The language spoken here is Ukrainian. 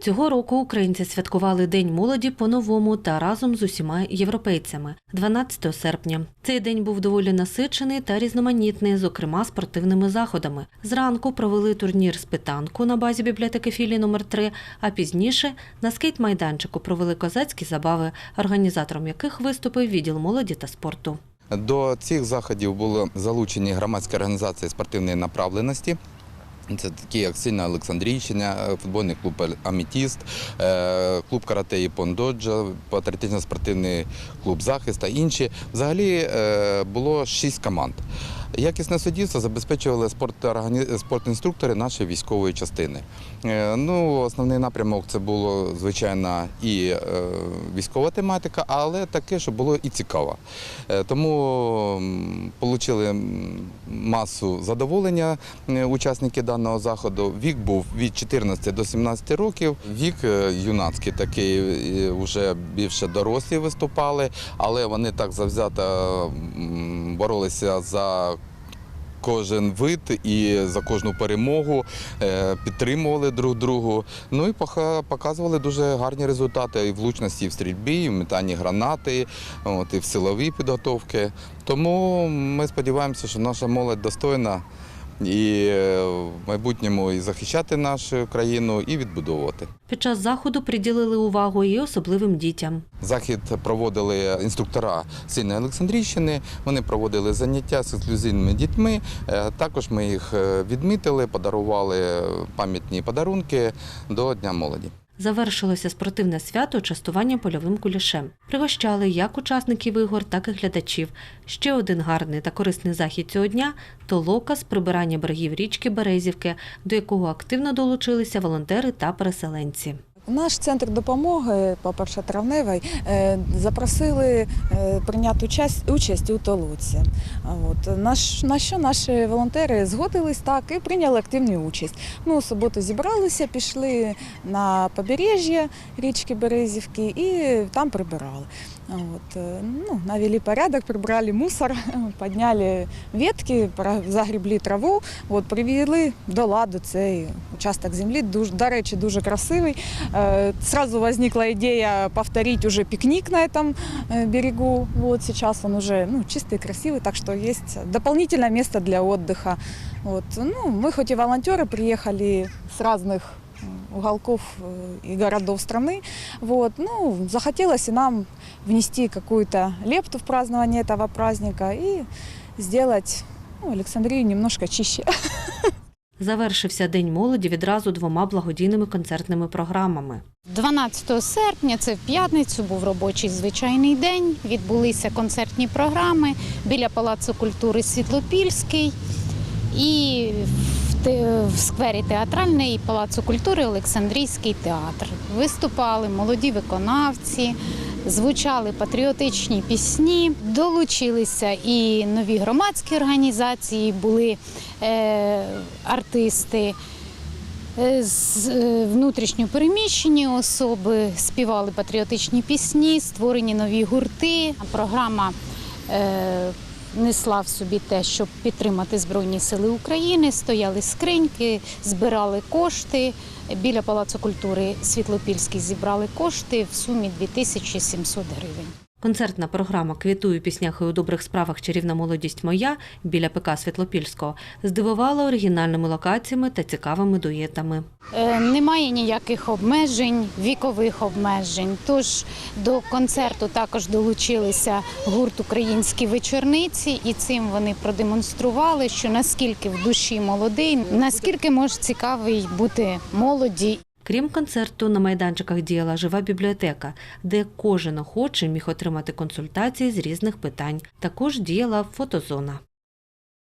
Цього року українці святкували День молоді по-новому та разом з усіма європейцями 12 серпня. Цей день був доволі насичений та різноманітний, зокрема спортивними заходами. Зранку провели турнір з питанку на базі бібліотеки філії номер 3 а пізніше на скейт-майданчику провели козацькі забави, організатором яких виступив відділ молоді та спорту. До цих заходів були залучені громадські організації спортивної направленості. Це такі як Сильна Олександрійщина, футбольний клуб Амітіст, е, клуб карате Іпон Доджа, патріотично-спортивний клуб Захист та інші. Взагалі е, було шість команд. Якісне суддівство забезпечували спортінструктори нашої військової частини. Е, Ну, основний напрямок це було звичайно і е, військова тематика, але таке, що було і цікаво. Е, Тому отримали масу задоволення учасники даного заходу. Вік був від 14 до 17 років. Вік юнацький такий, вже більше дорослі виступали, але вони так завзято боролися за кожен вид і за кожну перемогу, е, підтримували друг другу. Ну і показували дуже гарні результати і в влучності, і в стрільбі, і в метанні гранати, от, і в силовій підготовці. Тому ми сподіваємося, що наша молодь достойна і е, в майбутньому і захищати нашу країну, і відбудовувати. Під час заходу приділили увагу і особливим дітям. Захід проводили інструктора Сильної Олександрійщини. Вони проводили заняття з ексклюзивними дітьми. Е, Також ми їх е, відмітили, подарували пам'ятні подарунки до Дня молоді. Завершилося спортивне свято частування польовим кулішем. Пригощали як учасників ігор, так і глядачів. Ще один гарний та корисний захід цього дня толока з прибирання берегів річки Березівки, до якого активно долучилися волонтери та переселенці. Наш центр допомоги по першотравневій е, запросили е, прийняти участь, участь у толоці. От, на що наші волонтери згодились так і прийняли активну участь. Ми у суботу зібралися, пішли на побережжя річки Березівки і там прибирали. От, ну, навели порядок, прибрали мусор, підняли ветки, загрібли траву, от, привели до ладу цей участок землі. Дуже, до речі, дуже красивий. Э, Сразу возникла идея повторить уже пикник на этом э, берегу. Вот сейчас он уже ну, чистый, красивый, так что есть дополнительное место для отдыха. Вот. Ну, мы хоть и волонтеры приехали с разных м, уголков э, и городов страны, вот, ну, захотелось и нам внести какую-то лепту в празднование этого праздника и сделать ну, Александрию немножко чище. Завершився День молоді відразу двома благодійними концертними програмами. 12 серпня, це в п'ятницю, був робочий звичайний день. Відбулися концертні програми біля Палацу культури Світлопільський і в, сквері театральний Палацу культури Олександрійський театр. Виступали молоді виконавці, звучали патріотичні пісні, долучилися і нові громадські організації, були е, артисти. Е, з е, внутрішньо особи співали патріотичні пісні, створені нові гурти. Програма е, несла в собі те, щоб підтримати Збройні Сили України. Стояли скриньки, збирали кошти. Біля Палацу культури Світлопільський зібрали кошти в сумі 2700 гривень. Концертна програма Квітую піснях у добрих справах чарівна молодість моя біля ПК Світлопільського здивувала оригінальними локаціями та цікавими дуетами. Е, Немає ніяких обмежень, вікових обмежень. Тож до концерту також долучилися гурт Українські вечорниці, і цим вони продемонстрували, що наскільки в душі молодий, наскільки може цікавий бути молоді Крім концерту, на майданчиках діяла жива бібліотека, де кожен охочий міг отримати консультації з різних питань. Також діяла фотозона.